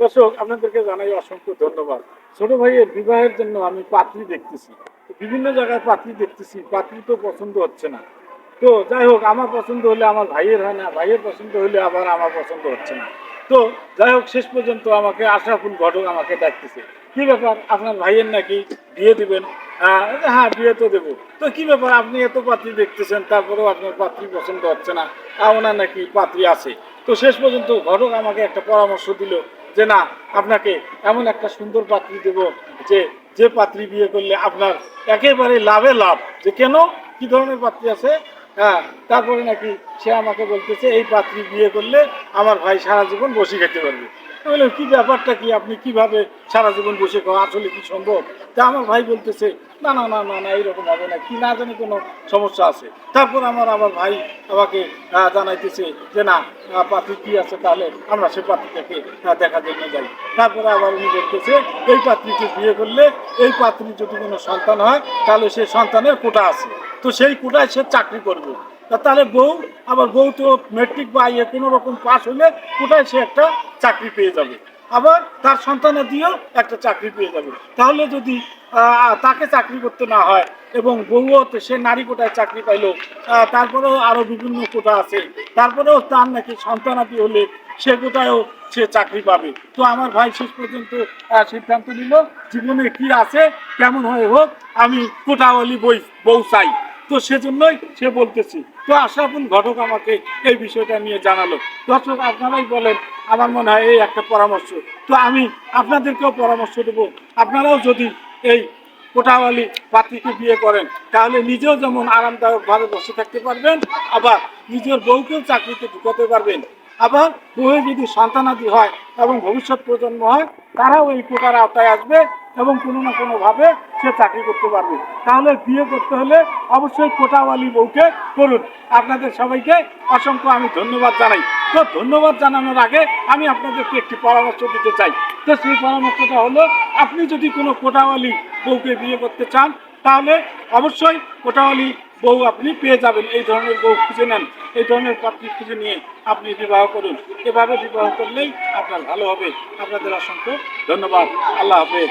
দর্শক, আপনাদেরকে জানাই অসংখ্য ধন্যবাদ। ছোট ভাইয়ের বিবাহের জন্য আমি পাত্রী দেখতেছি। বিভিন্ন জায়গায় পাত্রী দেখতেছি, পাত্রী তো পছন্দ হচ্ছে না। তো যাই হোক, আমার পছন্দ হলে আমার ভাইয়ের হয় না, ভাইয়ের পছন্দ হলে আবার আমার পছন্দ হচ্ছে না। তো যাই হোক, শেষ পর্যন্ত আমাকে আশরাফুল ঘটক আমাকে ডাকতেছে। কি ব্যাপার? আপনার ভাইয়ের নাকি বিয়ে দিবেন? হ্যাঁ বিয়ে তো দেবো। তো কি ব্যাপার? আপনি এত পাত্রী দেখতেছেন, তারপরেও আপনার পাত্রী পছন্দ হচ্ছে না। আর ওনার নাকি পাত্রী আছে। তো শেষ পর্যন্ত ঘটক আমাকে একটা পরামর্শ দিল যে না, আপনাকে এমন একটা সুন্দর পাত্রী দেব যে যে পাত্রী বিয়ে করলে আপনার একেবারে লাভে লাভ। যে কেন? কি ধরনের পাত্রী আছে? হ্যাঁ তারপরে নাকি সে আমাকে বলতেছে, এই পাত্রী বিয়ে করলে আমার ভাই সারা জীবন বসে খেতে পারবে। বললাম কি ব্যাপারটা কি? আপনি কীভাবে সারা জীবন বসে খাওয়া আসলে কি সম্ভব? তা আমার ভাই বলতেছে না না না না না এইরকম হবে না। কি না জানি কোনো সমস্যা আছে। তারপর আমার আমার ভাই আমাকে জানাইতেছে যে না আহ, কি আছে তাহলে আমরা সে পাত্রীটাকে দেখার জন্য যাই। তারপরে আবার উনি বলতেছে এই পাত্রীকে বিয়ে করলে এই পাত্রীর যদি কোনো সন্তান হয় তাহলে সে সন্তানের কোটা আছে। তো সেই কোটায় সে চাকরি করবে। তাহলে বউ, আবার বউ তো মেট্রিক বা ইয়ে কোনো রকম পাস হলে কোটায় সে একটা চাকরি পেয়ে যাবে? আবার তার সন্তানের দিয়েও একটা চাকরি পেয়ে যাবে। তাহলে যদি তাকে চাকরি করতে না হয় এবং বউও সে নারী কোটায় চাকরি পাইলো তারপরেও আরও বিভিন্ন কোটা আছে, তারপরেও তার নাকি সন্তানাদি হলে সে কোটায়ও সে চাকরি পাবে। তো আমার ভাই শেষ পর্যন্ত সিদ্ধান্ত নিল, জীবনে কি আছে, কেমন হয়ে হোক, আমি কোটাওয়ালি বই, বউ চাই। তো সেজন্যই সে বলতেছি। তো আশরাফুল ঘটক আমাকে এই বিষয়টা নিয়ে জানালো। দর্শক, আপনারাই বলেন, আমার মনে হয় এই একটা পরামর্শ। তো আমি আপনাদেরকেও পরামর্শ দেবো। আপনারাও যদি এই কোটাওয়ালি পাত্রীকে বিয়ে করেন, তাহলে নিজেও যেমন আরামদায়কভাবে বসে থাকতে পারবেন, আবার নিজের বউকেও চাকরিতে ঢুকাতে পারবেন। আবার বউয়ে যদি সন্তানাদি হয় এবং ভবিষ্যৎ প্রজন্ম হয়, তারাও এই কোটার আওতায় আসবে এবং কোনো না কোনোভাবে সে চাকরি করতে পারবে। তাহলে বিয়ে করতে হলে অবশ্যই কোটাওয়ালি বউকে করুন। আপনাদের সবাইকে অসংখ্য আমি ধন্যবাদ জানাই। তো ধন্যবাদ জানানোর আগে আমি আপনাদেরকে একটি পরামর্শ দিতে চাই। তো সেই পরামর্শটা হলো, আপনি যদি কোনো কোটাওয়ালি বউকে বিয়ে করতে চান, তাহলে অবশ্যই কোটাওয়ালি বউ আপনি পেয়ে যাবেন। এই ধরনের বউ খুঁজে নেন। এই ধরনের পাত্রী খুঁজে নিয়ে আপনি বিবাহ করুন। এভাবে বিবাহ করলেই আপনার ভালো হবে। আপনাদের অসংখ্য ধন্যবাদ। আল্লাহ হাফেজ।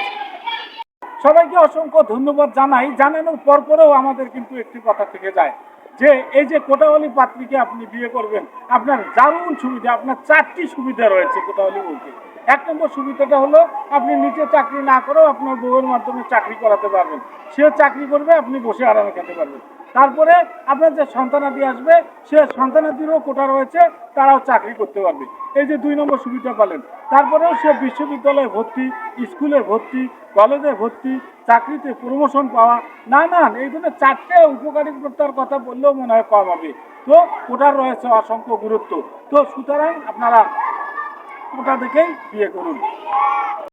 সবাইকে অসংখ্য ধন্যবাদ জানাই। জানানোর পরপরেও আমাদের কিন্তু একটি কথা থেকে যায়। যে এই যে কোটাওয়ালি পাত্রীকে আপনি বিয়ে করবেন, আপনার দারুণ সুবিধা, আপনার চারটি সুবিধা রয়েছে কোটাওয়ালি বউকে এক নম্বর সুবিধাটা হলো আপনি নিজে চাকরি না করেও আপনার বউয়ের মাধ্যমে চাকরি করাতে পারবেন। সে চাকরি করবে, আপনি বসে আরামে খেতে পারবেন। তারপরে আপনার যে সন্তানাদি আসবে, সে সন্তানাদিরও কোটা রয়েছে, তারাও চাকরি করতে পারবে। এই যে দুই নম্বর সুবিধা পেলেন। তারপরেও সে বিশ্ববিদ্যালয়ে ভর্তি, স্কুলে ভর্তি, কলেজে ভর্তি চাকরিতে প্রমোশন পাওয়া, না না, এই ধরনের চারটে উপকারিতার কথা বললেও মনে হয় কম হবে। তো ওটার রয়েছে অসংখ্য গুরুত্ব। তো সুতরাং আপনারা ওটা দেখেই বিয়ে করুন।